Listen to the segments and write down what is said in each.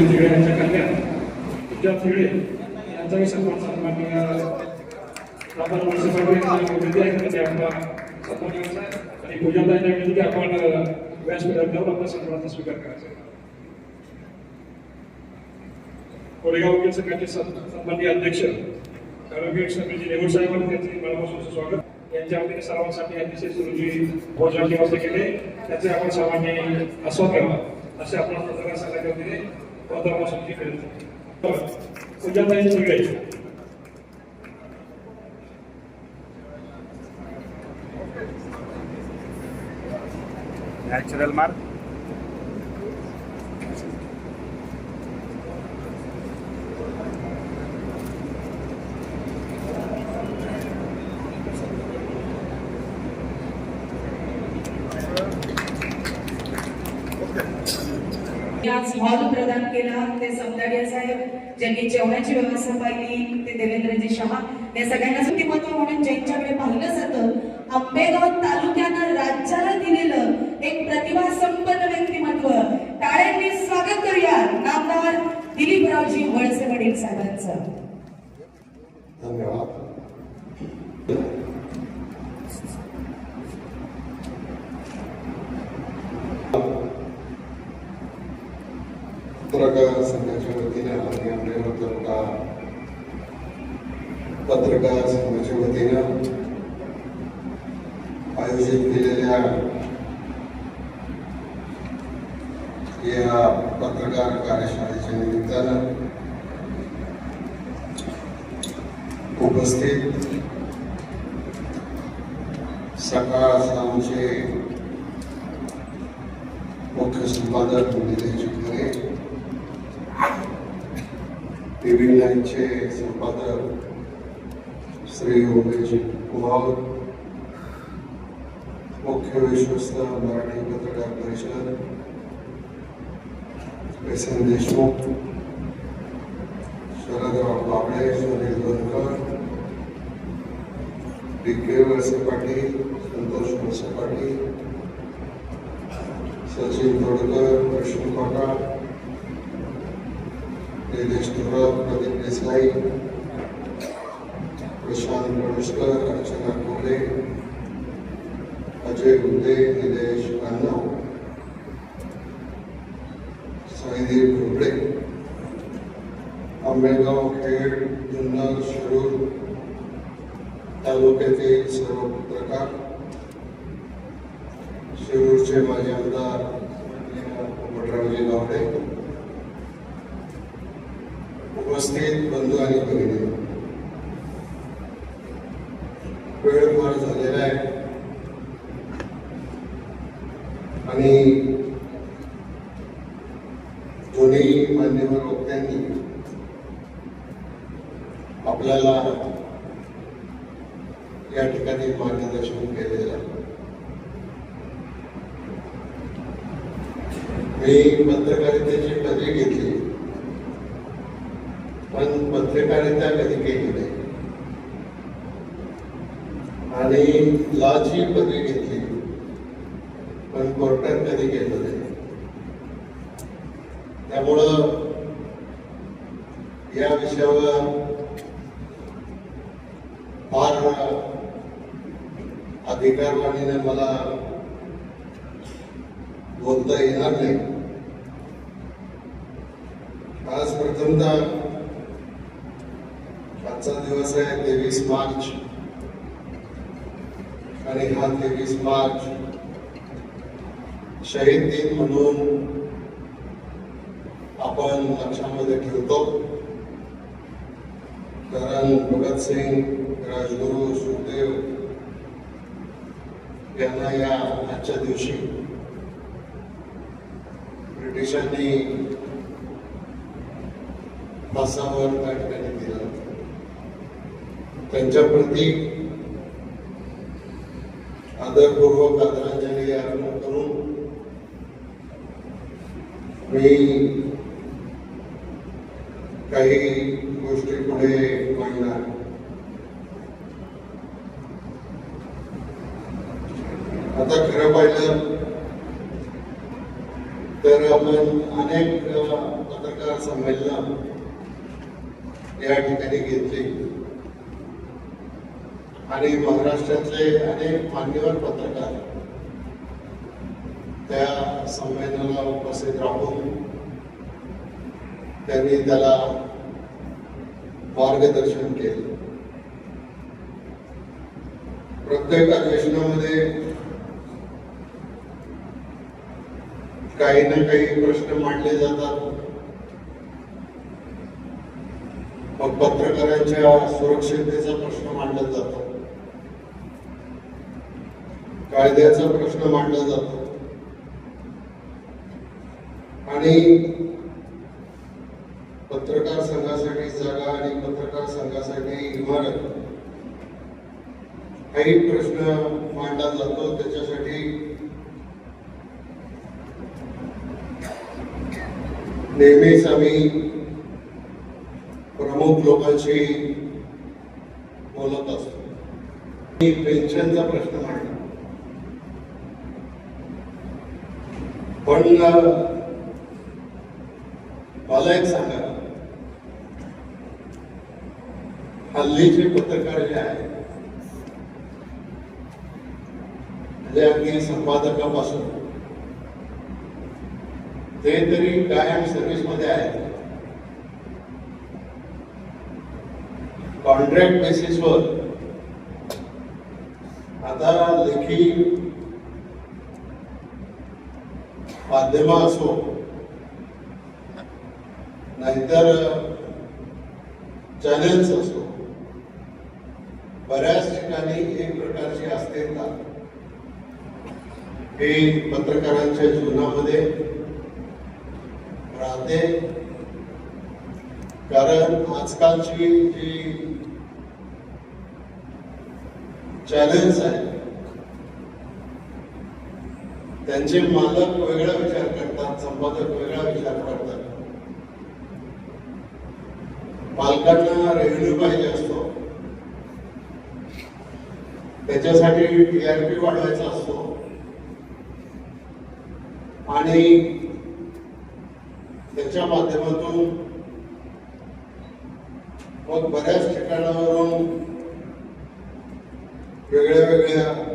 सुनील तिगडे यांच्या कन्या पूजा तिगडे यांचाही सन्मान सन्माननीय आपण म्युन्सिपालिटी विनंती आहे की आपला सन्मान करायचा आणि पूजाताईंना विनंती की आपण व्यासपीठावर जाऊन आपला सन्मानाचा स्वीकार करायचा आहे. कोरेगाव वकील संघाचे सन्माननीय अध्यक्ष आरोग्य समिती नेहरू साहेबांनी त्यांचे मनापासून स्वागत. यांच्या वतीने सर्वांसाठी अतिशय सुरुची भोजनाची व्यवस्था केली. त्याचे आपण सर्वांनी आस्वाद घ्यावा असे आपण पत्रकार संघाच्या वतीने otra cosa diferente. Entonces, se llama integration. Natural mark. आज हॉल प्रदान केला ते सौंदर्य साहेब ज्यांनी जेवणाची व्यवस्था पाहिली ते देवेंद्रजी शहा. या सगळ्यांना व्यक्तिमत्व म्हणून ज्यांच्याकडे पाहिलं जातं आंबेगाव तालुक्यानं राज्याला दिलेलं एक प्रतिभा संपन्न व्यक्तिमत्व. टाळ्यांनी स्वागत करूया. नामदार दिलीपरावजी वळसे वडील साहेबांचं. धन्यवाद पत्रकार संघाच्या वतीने आणि आंबेगाव तालुका पत्रकार संघाच्या वतीनं आयोजित केलेल्या या पत्रकार कार्यशाळेच्या निमित्तानं उपस्थित सकाळ आमचे मुख्य संपादक निलेश खरे टीव्ही नाईनचे संपादक श्री उमेश कुमार मुख्य विश्वस्त मराठी पत्रकार परिषद S N Deshmukh Sharadrao Babale Sunil Bankar D Walse Patil Santosh Walse Patil Sachin Todkar प्रश्न काका निलेश थोरात प्रदीप देसाई प्रशांत गणेशकर अर्चना कोले अजय गुंडे निलेश कान्नव साईदेव घोबडे आंबेगाव खेड जुन्नर शिरूर तालुक्यातील सर्व पत्रकार शिरूरचे माजी आमदार भटरावजी गावडे उपस्थित बंधू आणि भगिनी. वेळ फार झालेला आहे आणि दोन्ही मान्यवर वक्त्यांनी आपल्याला या ठिकाणी मार्गदर्शन केलेलं आहे मी पत्रकारितेची पदवी घेतली पण पत्रकारिता कधी केली नाही आणि लॉची पदवी घेतली पण कोर्टात कधी केलं नाही त्यामुळं या विषयावर फार अधिकारवाणीने मला बोलता येणार नाही. आज प्रथमतः आजचा दिवस आहे तेवीस मार्च. आणि हा तेवीस मार्च शहीद दिन म्हणून आपण लक्षामध्ये ठेवतो कारण भगतसिंग राजगुरू सुखदेव यांना या आजच्या दिवशी ब्रिटिशांनी फासावर त्या ठिकाणी दिलं त्यांच्याप्रती आदरपूर्वक आदरांजली अर्पण करून मी काही गोष्टी पुढे मांडणार. आता खरं पाहिलं तर आपण अनेक पत्रकार संमेलन या ठिकाणी घेतली. आणि महाराष्ट्रातले अनेक मान्यवर पत्रकार त्या संमेलनाला उपस्थित राहून त्यांनी त्याला मार्गदर्शन केलं. प्रत्येक अधिवेशनामध्ये काही ना काही प्रश्न मांडले जातात. मग पत्रकारांच्या सुरक्षिततेचा प्रश्न मांडला जातो. कायद्याचा प्रश्न मांडला जातो. आणि पत्रकार संघासाठी जागा आणि पत्रकार संघासाठी इमारत काही प्रश्न मांडला जातो. त्याच्यासाठी नेहमीच आम्ही प्रमुख लोकांशी बोलत असतो. मी पेन्शनचा प्रश्न मांडला पण मला एक सांगा. हल्लीचे पत्रकार जे आहेत म्हणजे अगदी संपादकापासून ते तरी कायम सर्व्हिसमध्ये आहेत कॉन्ट्रॅक्ट बेसिसवर आता लेखी माध्यम असो नाहीतर चॅनेल्स असो. बऱ्याच ठिकाणी एक प्रकारची अस्थिरता. हे पत्रकारांच्या जीवनामध्ये राहते. कारण आजकालची जी चॅलेंज आहे त्यांचे मालक वेगळा विचार करतात संपादक वेगळा विचार करतात. मालकांना रेव्हेन्यू पाहिजे असतो. त्याच्यासाठी टीआरपी वाढवायचा असतो. आणि त्याच्या माध्यमातून मग बऱ्याच ठिकाणावरून वेगळ्या वेगळ्या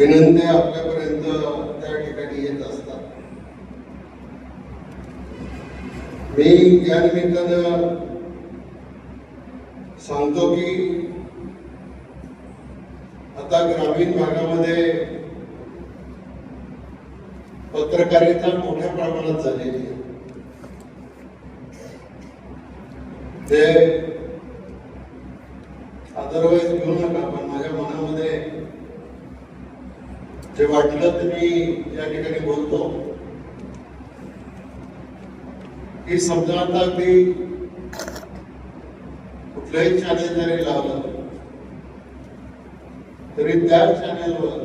विनंत्या आपल्यापर्यंत त्या ठिकाणी येत असतात. मी या निमित्तानं सांगतो की आता ग्रामीण भागामध्ये पत्रकारिता मोठ्या प्रमाणात झालेली आहे. ते अदरवाईज घेऊ नका आपण माझ्या मनामध्ये जे वाटलं ते मी या ठिकाणी बोलतो. की समजा आता अगदी कुठल्याही चॅनेल जरी लावलं तरी त्या चॅनेलवर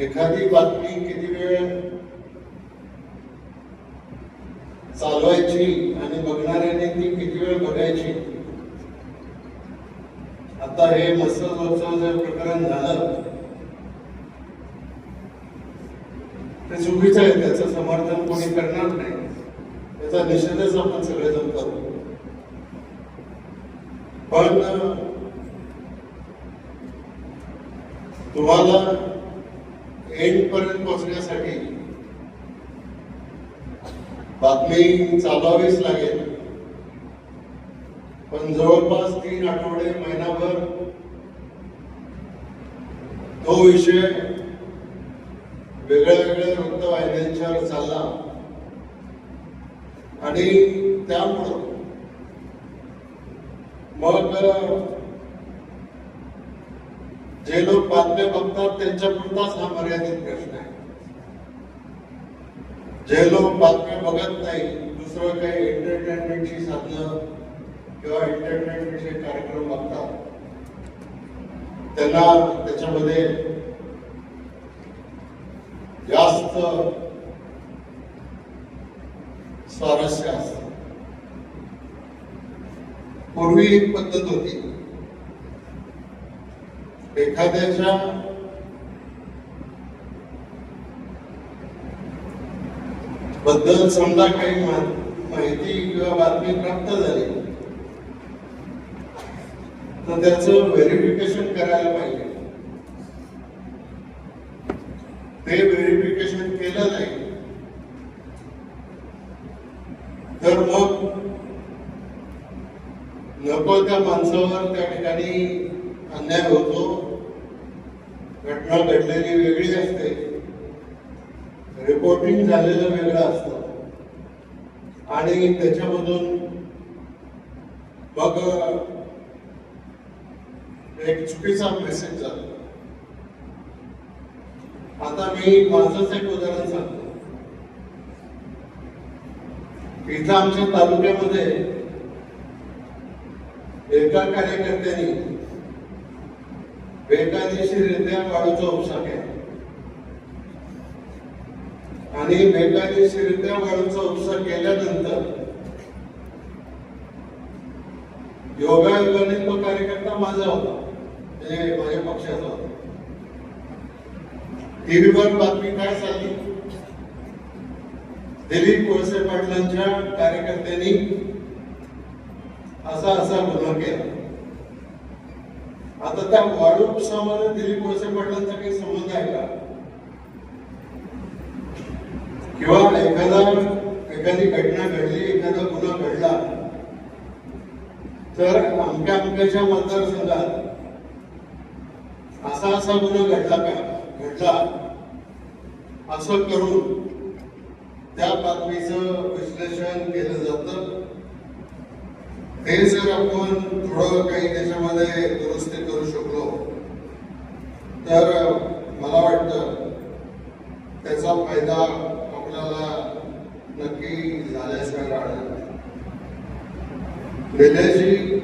एखादी बातमी किती वेळ चालवायची आणि बघणाऱ्याने ती किती वेळ बघायची? आता हे मसलवरचं जे प्रकरण झालं ते चुकीचं आहे त्याचं समर्थन कोणी करणार नाही. त्याचा निषेधच आपण सगळेजण करू. पण तुम्हाला एंड पर्यंत पोहोचण्यासाठी बातमी चालवावीच लागेल. पण जवळपास तीन आठवडे महिनाभर तो विषय वेगळ्या वेगळ्या वृत्तवाहिन्यांच्यावर चालला. आणि त्यामुळं मग जे लोक बातम्या बघतात त्यांच्यापुरताच हा मर्यादित प्रश्न आहे. जे लोक बातम्या बघत नाही दुसरं काही एंटरटेनमेंटची साधनं किंवा एंटरटेनमेंटचे कार्यक्रम बघतात त्यांना त्याच्यामध्ये जास्त स्वारस्य असतं पूर्वी एक पद्धत होती. एखाद्याच्या बद्दल समजा काही माहिती किंवा बातमी प्राप्त झाली तर त्याचं व्हेरिफिकेशन करायला पाहिजे. ते व्हेरिफिकेशन केलं नाही. तर मग नको त्या माणसावर त्या ठिकाणी अन्याय होतो. घटना घडलेली वेगळी असते. रिपोर्टिंग झालेलं वेगळं असतं. आणि त्याच्यामधून मग एक चुकीचा मेसेज जातो. आता मी माझंच एक उदाहरण सांगतो. इथं आमच्या तालुक्यामध्ये एका कार्यकर्त्यांनी बेकायदेशीरित्या वाळूचा उपसा केला. आणि बेकायदेशीरित्या वाळूचा उपसा केल्यानंतर योगायोगाने तो कार्यकर्ता माझा होता म्हणजे माझ्या पक्षाचा होता. टीव्हीवर बातमी काय झाली? दिलीप कोळसे पाटलांच्या कार्यकर्त्यांनी असा असा गुन्हा केला. आता त्या वाळू उपसामध्ये दिलीप कोळसे पाटलांचा काही संबंध आहे का? किंवा एखादा एखादी घटना घडली एखादा गुन्हा घडला तर अमक्या अमक्याच्या मतदारसंघात असा असा गुन्हा घडला का? घडला. असं करून त्या बातमीचं विश्लेषण केलं जातं. ते जर आपण थोडं काही त्याच्यामध्ये दुरुस्ती करू शकलो तर मला वाटतं त्याचा फायदा आपल्याला नक्की झाल्याशिवाय राहणार गेल्याची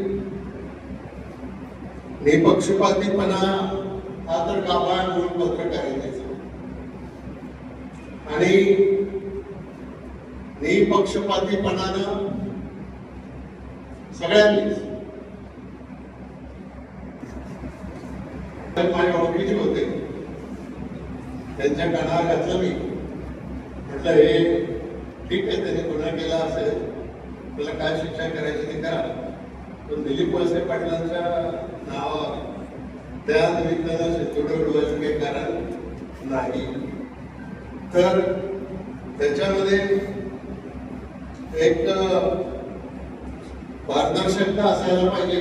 निपक्षपातीपणा हा तर काबाड आहे पत्रकारितेचा आणि निपक्षपातीपणानं सगळ्यांनीच तर माझ्या ओळखीचे होते. त्यांच्या कानावर घातलं मी. म्हटलं हे ठीक आहे त्याने गुन्हा केला असेल त्याला काय शिक्षा करायची ते करा. पण दिलीप वळसे पाटलांच्या नावावर त्या निमित्तानं शेतोडे डोळ्याचं काही कारण नाही. तर त्याच्यामध्ये एक पारदर्शकता असायला पाहिजे.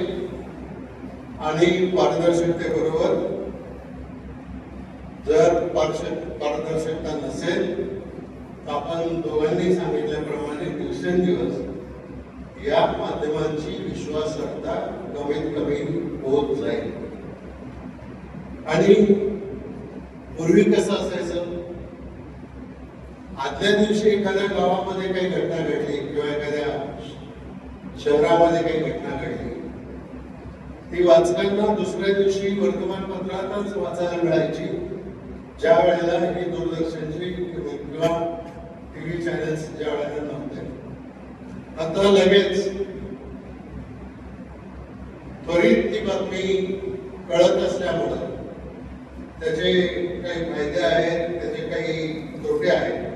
आणि पारदर्शकतेबरोबर जर पारशक पारदर्शकता नसेल तर आपण दोघांनी सांगितल्याप्रमाणे दिवसेंदिवस या माध्यमांची विश्वासार्हता कमीत कमी होत जाईल. आणि पूर्वी कसं असायचं? आदल्या दिवशी एखाद्या गावामध्ये काही घटना घडली किंवा एखाद्या शहरामध्ये काही घटना घडली ती वाचताना दुसऱ्या दिवशी वर्तमानपत्रातच वाचायला मिळायची. ज्या वेळेला ही दूरदर्शनची किंवा टीव्ही चॅनल्स ज्या वेळेला नव्हते. आता लगेच त्वरित ती बातमी कळत असल्यामुळं त्याचे काही फायदे आहेत त्याचे काही तोटे आहेत.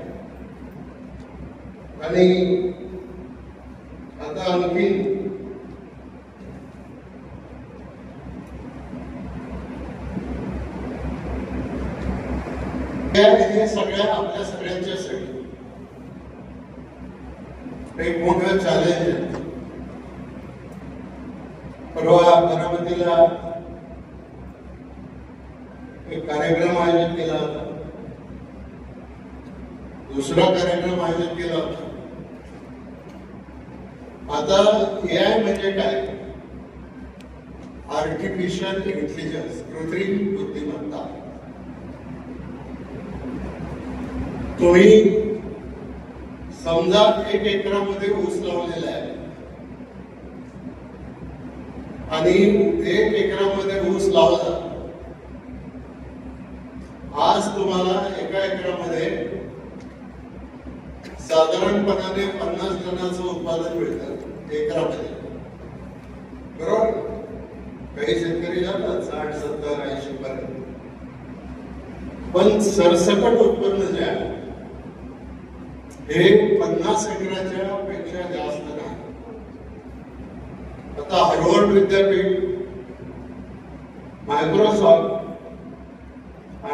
आणि आता आणखी हे सगळ्या आपल्या सगळ्यांच्यासाठी एक मोठं चॅलेंज आहे. परवा बारामतीला कार्यक्रम आयोजित केला. होता दुसरा कार्यक्रम आयोजित केला. होता आता ए आय म्हणजे काय? आर्टिफिशियल इंटेलिजन्स कृत्रिम बुद्धिमत्ता. तुम्ही समजा एक एकरामध्ये ऊस लावलेला आहे. आणि एक एकरामध्ये ऊस लावला आज कार्यक्रमामध्ये साधारणपणाने पन्नास टनाचं उत्पादन मिळतं एकरामध्ये. बरोबर? काही शेतकरी जातात साठ सत्तर ऐंशी पर्यंत. पण सरसकट उत्पन्न जे आहे हे पन्नास एकराच्या पेक्षा जास्त नाही. आता हार्वर्ड विद्यापीठ मायक्रोसॉफ्ट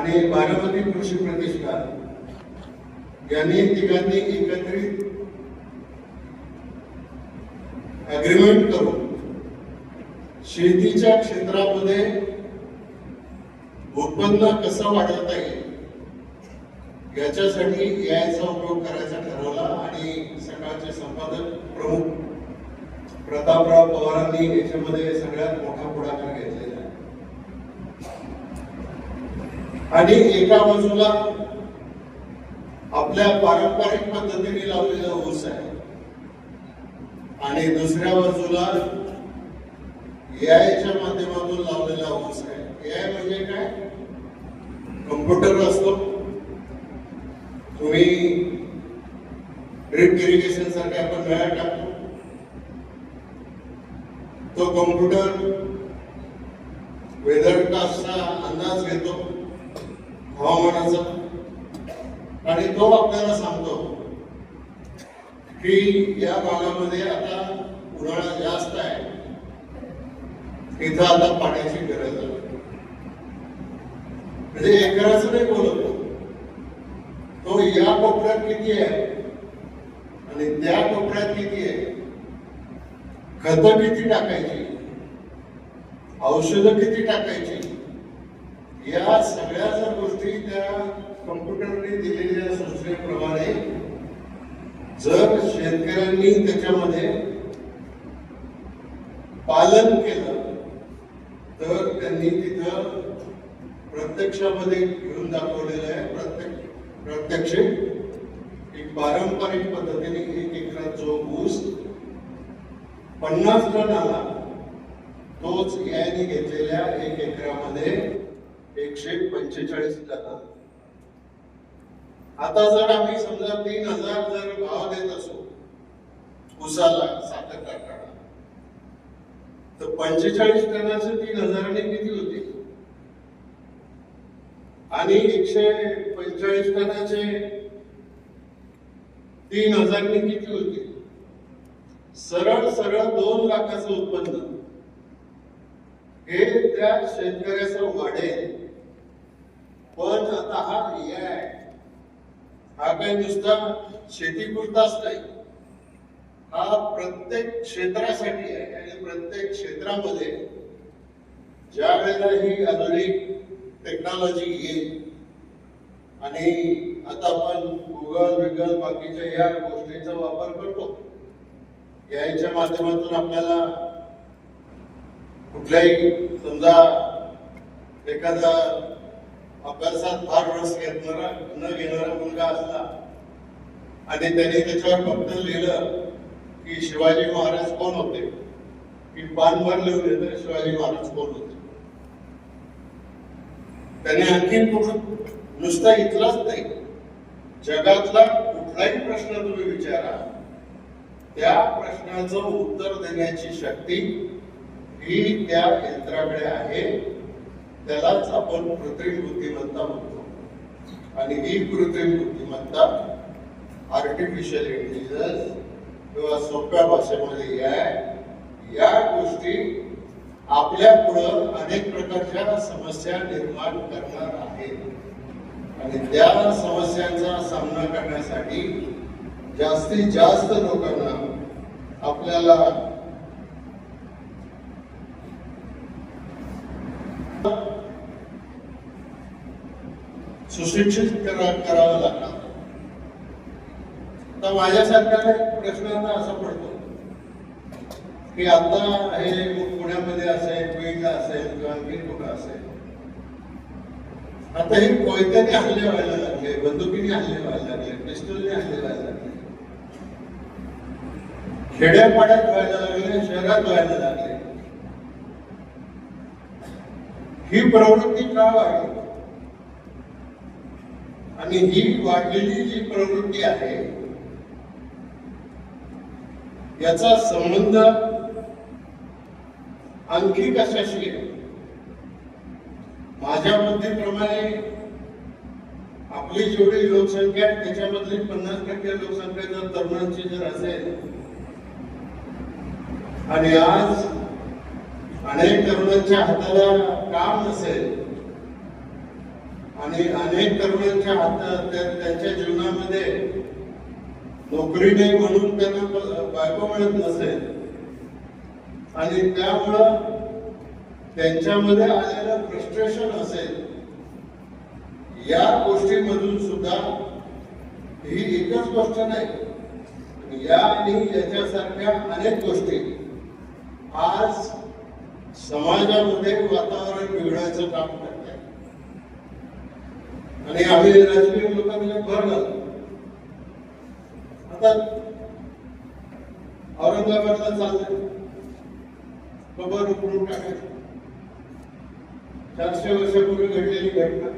आणि बारामती कृषी प्रतिष्ठान यांनी तिघांनी एकत्रित अग्रीमेंट करून शेतीच्या क्षेत्रामध्ये उत्पन्न कसं वाढवता येईल याच्यासाठी याचा उपयोग करायचा ठरवला आणि सकाळचे संपादक प्रमुख प्रतापराव पवारांनी याच्यामध्ये सगळ्यात मोठा पुढाकार घेतलेला आहे आणि एका बाजूला आपल्या पारंपरिक पद्धतीने लावलेला ऊस आहे. आणि दुसऱ्या बाजूला एआयच्या माध्यमातून लावलेला ऊस आहे. एआय म्हणजे काय? कम्प्युटर असतो. तुम्ही ड्रिप इरिगेशनसाठी आपण वेळा टाकतो. तो कम्प्युटर वेदर कास्टचा अंदाज घेतो. हवामानाचा. आणि तो आपल्याला सांगतो की या भागामध्ये आता उन्हाळा जास्त आहे. तिथं आता पाण्याची गरज आहे. म्हणजे एकराचं नाही बोलतो तो. तो या कोपऱ्यात किती आहे? आणि त्या कोपऱ्यात किती आहे? खत किती टाकायची? औषधं किती टाकायची? या सगळ्या जर गोष्टी त्या कम्प्युटरने दिलेल्या सूचनेप्रमाणे जर शेतकऱ्यांनी त्याच्यामध्ये पालन केलं तर त्यांनी तिथं प्रत्यक्षामध्ये घेऊन दाखवलेलं आहे. प्रत्यक्ष प्रत्यक्ष एक पारंपरिक पद्धतीने एक एकरात जो ऊस पन्नास टन आला तोच याने घेतलेल्या एक एकरामध्ये एकशे पंचेचाळीस टन आता जर आम्ही समजा तीन हजार जर भाव देत असू उसाला साखर कारखाना तर पंचेचाळीस टनाचे तीन हजाराने किती होते? आणि एकशे पंचेचाळीस टनाचे तीन हजारने किती होते? सरळ सरळ दोन लाखाचं उत्पन्न. हे त्या शेतकऱ्याचं वाढेल. पण आता हा आहे हा काही नुसता शेतीपुरताच नाही हा प्रत्येक क्षेत्रासाठी आहे आणि प्रत्येक क्षेत्रामध्ये ज्या वेळेला ही आधुनिक टेक्नॉलॉजी येईल आणि आता आपण गुगल विगल बाकीच्या या गोष्टींचा वापर करतो याच्या माध्यमातून आपल्याला कुठल्याही समजा एखादा अभ्यासात फार रस घेतणारा न घेणारा मुलगा असला आणि त्याने त्याच्यावर फक्त लिहिलं की शिवाजी महाराज कोण होते? की पानभर लिहून येतं शिवाजी महाराज कोण होते? त्याने आणखी कुठं नुसता इथलाच नाही. जगातला कुठलाही प्रश्न तुम्ही विचारा. त्या प्रश्नाचं उत्तर देण्याची शक्ती ही त्या यंत्राकडे आहे. त्यालाच आपण कृत्रिम बुद्धिमत्ता म्हणतो. आणि ही कृत्रिम बुद्धिमत्ता आर्टिफिशियल इंटेलिजन्स किंवा सोप्या भाषेमध्ये या या गोष्टी आपल्या पुढं अनेक प्रकारच्या समस्या निर्माण करणार आहेत. आणि त्या समस्यांचा सामना करण्यासाठी जास्तीत जास्त लोकांना आपल्याला सुशिक्षित करावं लागणार तर माझ्यासारख्या प्रश्नांना असा पडतो की आता हे पुण्यामध्ये असेल बीडला असेल किंवा आणखी कुठं असेल. आता हे कोयत्याने हल्ले व्हायला लागले बंदुकीने हल्ले व्हायला लागले पिस्तूलने हल्ले व्हायला लागले. खेड्यापाड्यात व्हायला लागले शहरात व्हायला लागले. ही प्रवृत्ती का वाढली? आणि ही वाढलेली जी प्रवृत्ती आहे याचा संबंध आणखी कशाशी आहे? माझ्या बुद्धीप्रमाणे आपली जेवढी लोकसंख्या आहे त्याच्यामधली पन्नास टक्के लोकसंख्या जर तरुणांची जर असेल आणि आज अनेक तरुणांच्या हाताला काम नसेल आणि अनेक तरुणांच्या हातात त्या- त्यांच्या जीवनामध्ये नोकरी नाही म्हणून त्यांना बायको मिळत नसेल. आणि त्यामुळं त्यांच्यामध्ये आलेलं फ्रस्ट्रेशन असेल. या गोष्टीमधून सुद्धा ही एकच गोष्ट नाही. या आणि याच्यासारख्या अनेक गोष्टी आज समाजामध्ये वातावरण बिघडायचं काम करत आणि आम्ही राजकीय लोकांना भर घालतो आता औरंगाबादला चाललंय. कबर उकळून टाकायचं चारशे वर्षापूर्वी घडलेली घटना.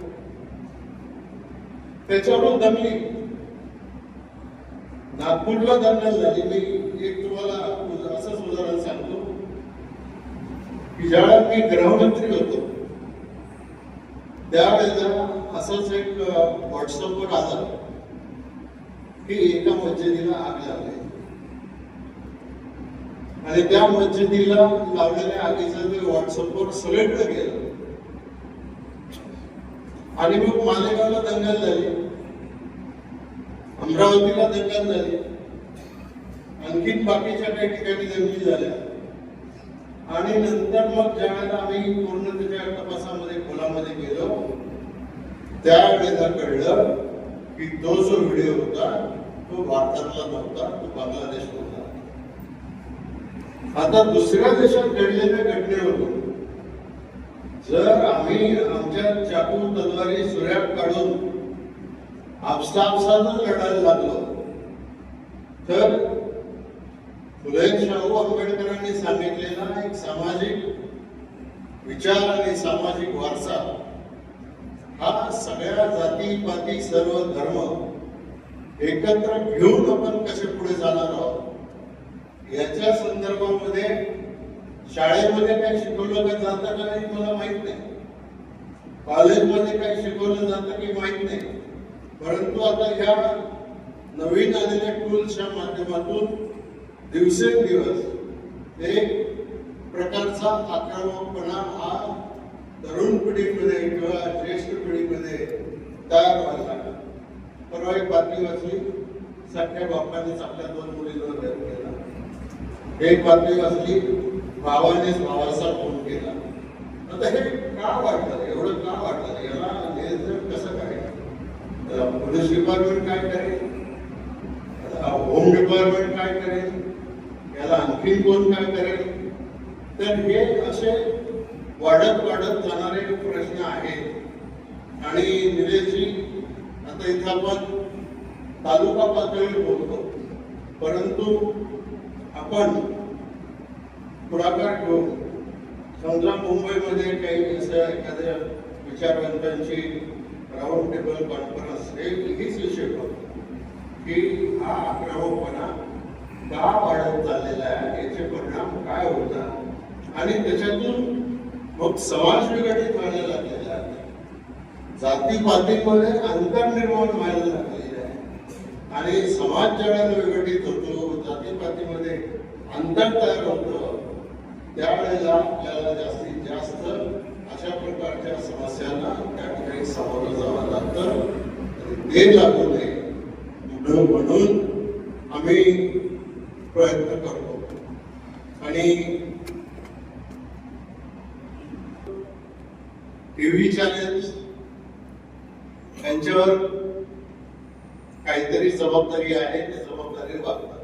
त्याच्यावरून दमली. नागपूरला दंगल झाली. मी एक तुम्हाला असंच उदाहरण सांगतो की ज्यावेळेला मी गृहमंत्री होतो त्यावेळेला असंच एक व्हॉट्सअपवर आलं की एका मस्जिदीला आग लागली. आणि त्या मस्जिदीला लावलेल्या आगीचं ते व्हॉट्सअपवर सगळीकडे गेलं आणि मग मालेगावला दंगल झाली. अमरावतीला दंगल झाली. आणखीन बाकीच्या काही ठिकाणी दंगली झाल्या. आणि नंतर मग ज्यावेळेला आम्ही पूर्ण त्याच्या तपासामध्ये खोलामध्ये गेलो त्यावेळेला कळलं की तो जो व्हिडिओ होता तो भारतातला नव्हता तो बांगलादेश होता आता दुसऱ्या देशात घडलेल्या घटनेवरून जर आम्ही आमच्या चाकू तलवारी सुऱ्यात काढून आपसापसातच लढायला लागलो तर फुले शाहू आंबेडकरांनी सांगितलेला एक सामाजिक विचार आणि सामाजिक वारसा हा सगळ्या जाती पाती सर्व धर्म एकत्र घेऊन आपण कसे पुढे जाणार आहोत? याच्या संदर्भामध्ये शाळेमध्ये काही शिकवलं का जातं का नाही मला माहीत नाही. कॉलेजमध्ये काही शिकवलं जातं की माहीत नाही. परंतु आता ह्या नवीन आलेल्या टूल्सच्या माध्यमातून दिवसेंदिवस एक प्रकारचा आक्रमकपणा हा तरुण पिढीमध्ये किंवा ज्येष्ठ पिढीमध्ये तयार व्हायला लागला परवा एक बातमी वाचली. सख्या बापांनीच आपल्या दोन मुलींवर प्रयत्न केला. एक बातमी वाचली. भावानेच भावाचा फोन केला. आता हे का वाटलं एवढं का वाटलं याला नियंत्रण कसं करायचं पोलीस डिपार्टमेंट काय करेल? होम डिपार्टमेंट काय करेल? याला आणखीन कोण काय करेल? तर हे असे वाढत वाढत जाणारे प्रश्न आहेत. आणि निलेशजी आता इथं आपण तालुका पातळीवर बोलतो. परंतु आपण पुढाकार घेऊन समजा मुंबईमध्ये काही असं एखाद्या विचारवंतांची राऊंड टेबल कॉन्फरन्स हे हीच विषय करतो की हा आक्रमकपणा का वाढत चाललेला आहे? याचे परिणाम काय होतात? आणि त्याच्यातून मग समाज विघटित व्हायला लागलेला आहे. जातीपातीमध्ये अंतर निर्माण व्हायला लागलेले आहे. आणि समाज ज्यावेळेला विघटित होतो जातीपातीमध्ये अंतर तयार होतं त्यावेळेला आपल्याला जास्तीत जास्त अशा प्रकारच्या समस्यांना त्या ठिकाणी सामोरं जावं लागतं. ते लागू नये म्हणून म्हणून आम्ही प्रयत्न करतो. आणि टीव्ही चॅनेल्स यांच्यावर काहीतरी जबाबदारी आहे ते जबाबदारी वागतात.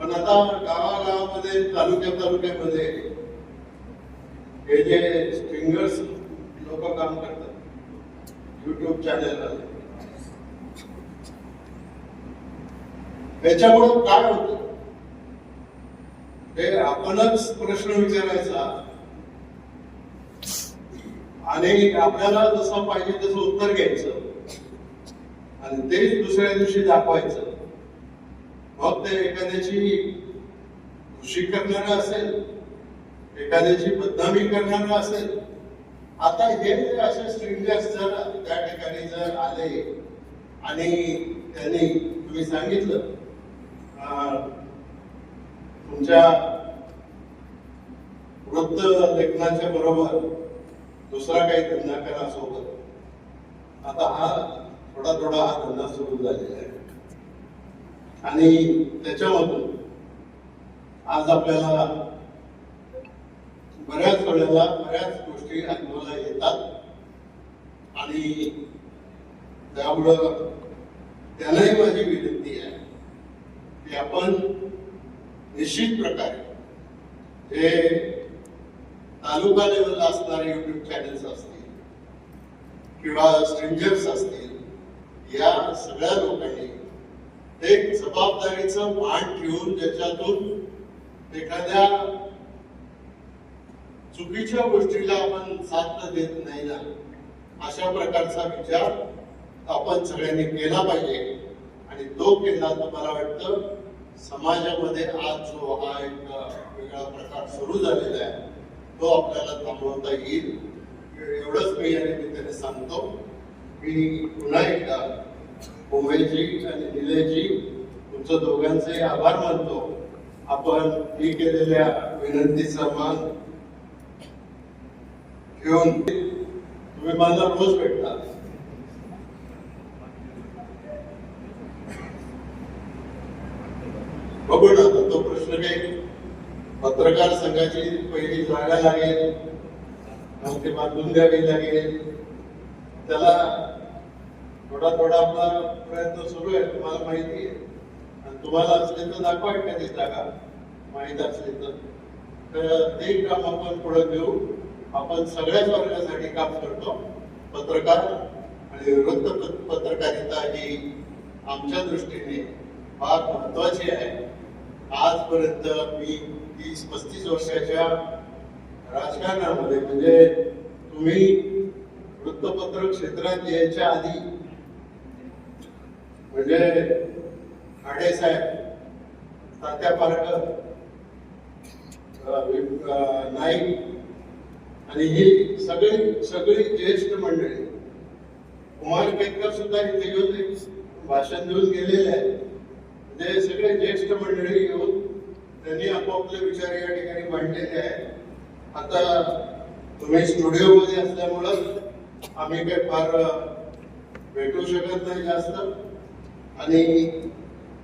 पण आता गावागावामध्ये तालुक्या तालुक्यामध्ये हे जे स्ट्रिंगर्स लोक काम करतात युट्यूब चॅनल त्याच्यामुळं काय होतं? हे आपणच प्रश्न विचारायचा. आणि आपल्याला जसं पाहिजे तसं उत्तर घ्यायचं. आणि तेच दुसऱ्या दिवशी दाखवायचं. मग ते एखाद्याची खुशी करणार असेल एखाद्याची बदनामी करणार असेल आता हे असे स्ट्रेंजर्स जर त्या ठिकाणी जर आले आणि त्यांनी तुम्ही सांगितलं अं, तुमच्या वृत्त लेखनाच्या बरोबर दुसरा काही धंदा करा सोबत आता हा थोडा थोडा हा धंदा सुरू झालेला आहे. आणि त्याच्यामधून आज आपल्याला बऱ्याच वेळेला बऱ्याच गोष्टी अनुभवाला येतात. आणि त्यामुळं त्यांनाही माझी विनंती आहे की आपण निश्चित प्रकारे हे तालुका लेवलला असणारे युट्यूब चॅनल्स असतील किंवा स्ट्रेंजर्स असतील या सगळ्या लोकांनी एक जबाबदारीचं भान ठेवून ज्याच्यातून एखाद्या चुकीच्या गोष्टीला आपण साथ देत नाही ना अशा प्रकारचा विचार आपण सगळ्यांनी केला पाहिजे. आणि तो केला तर मला वाटतं समाजामध्ये आज जो हा एक वेगळा प्रकार सुरू झालेला आहे. तो आपल्याला थांबवता येईल. एवढंच मी या निमित्ताने सांगतो. मी पुन्हा एकदा मुंबईची आणि दिलेजी तुमचं दोघांचे आभार मानतो. आपण मी केलेल्या विनंतीचा मान घेऊन तुम्ही मला रोज भेटता. बघू ना तो प्रश्न काही पत्रकार संघाची पहिली जागा लागेल मग ते बांधून द्यावी लागेल. त्याला थोडा थोडा आपला प्रयत्न सुरू आहे तुम्हाला माहिती आहे. आणि तुम्हाला असले तर दाखवा एखादी जागा माहीत असली तर. तर ते काम आपण पुढे घेऊ. आपण सगळ्याच वर्गासाठी काम करतो. पत्रकार आणि वृत्त पत्रकारिता ही आमच्या दृष्टीने फार महत्वाची आहे. आजपर्यंत मी तीस पस्तीस वर्षाच्या राजकारणामध्ये म्हणजे तुम्ही वृत्तपत्र क्षेत्रात यायच्या आधी म्हणजे खाडे साहेब तात्या पारकर नाईक आणि ही सगळी सगळी ज्येष्ठ मंडळी कुमार केतकर सुद्धा इथे येऊन भाषण देऊन गेलेले आहे म्हणजे सगळे ज्येष्ठ मंडळी येऊन त्यांनी आपापले विचार या ठिकाणी मांडलेले आहेत. आता तुम्ही स्टुडिओ मध्ये असल्यामुळं आम्ही काही फार भेटू शकत नाही जास्त. आणि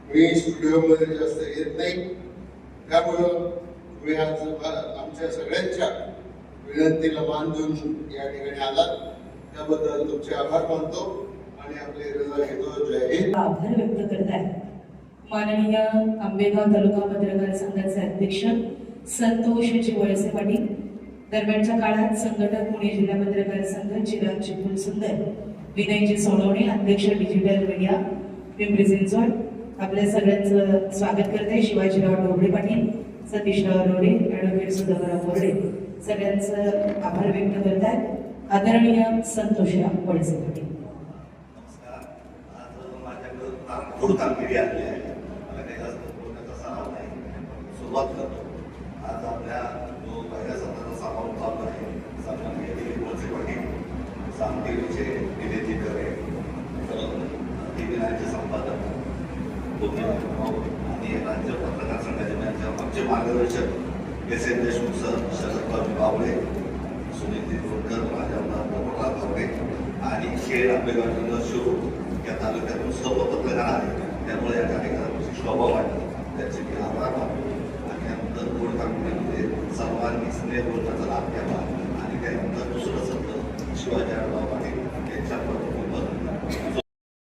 मी स्टुडिओ मध्ये जास्त येत नाही. त्यामुळं तुम्ही आज आमच्या सगळ्यांच्या विनंतीला मान देऊन या ठिकाणी आलात. त्याबद्दल तुमचे आभार मानतो आणि आपले हृदय घेतो जय हिंद. आभार व्यक्त करत आहे माननीय आंबेगाव तालुका पत्रकार संघाचे अध्यक्ष संतोष वळसे पाटील. दरम्यानच्या काळात संघटक पुणे जिल्हा पत्रकार संघ चिराग चिपूल सुंदर विनयजी सोनवणे अध्यक्ष डिजिटल मीडिया पिंपरी चिंचवड. आपल्या सगळ्यांचं स्वागत करते शिवाजीराव डोबळे पाटील सतीशराव रोडे ॲडव्होकेट सुधाकरराव बोर्डे. सगळ्यांचं आभार व्यक्त करत आहेत आदरणीय संतोषराव वळसे पाटील नमस्कार आज माझ्याकडं भरपूर कामगिरी आली आहे मला काही जास्त बोलण्याचा सराव नाही सुरुवात करतो. आज आपल्या जो पहिल्या सत्राचा समारोप चालू आहे सन्माननीय दिलीप वळसे पाटील सामदेवीचे निवेदी करे टीव्ही संपादक आणि राज्य पत्रकार संघाचे त्यांच्या आमचे मार्गदर्शक S N Deshmukh sir Sharad Bawale Sunil Dinkar माझ्या पोपटराव बावळे आणि खेळ आंबेगाव जिल्हा शिरूर या तालुक्यातून सर्व पत्रकार आहेत. त्यामुळे या कार्यक्रमाची शोभा वाटली त्याचे मी आभार मानतो. बोट टाकून म्हणजे सर्वांनी स्नेह बोलण्याचा लाभ घ्यावा. आणि काही दुसरं सत्र शिवाजी आढावा पाटील यांच्याबरोबर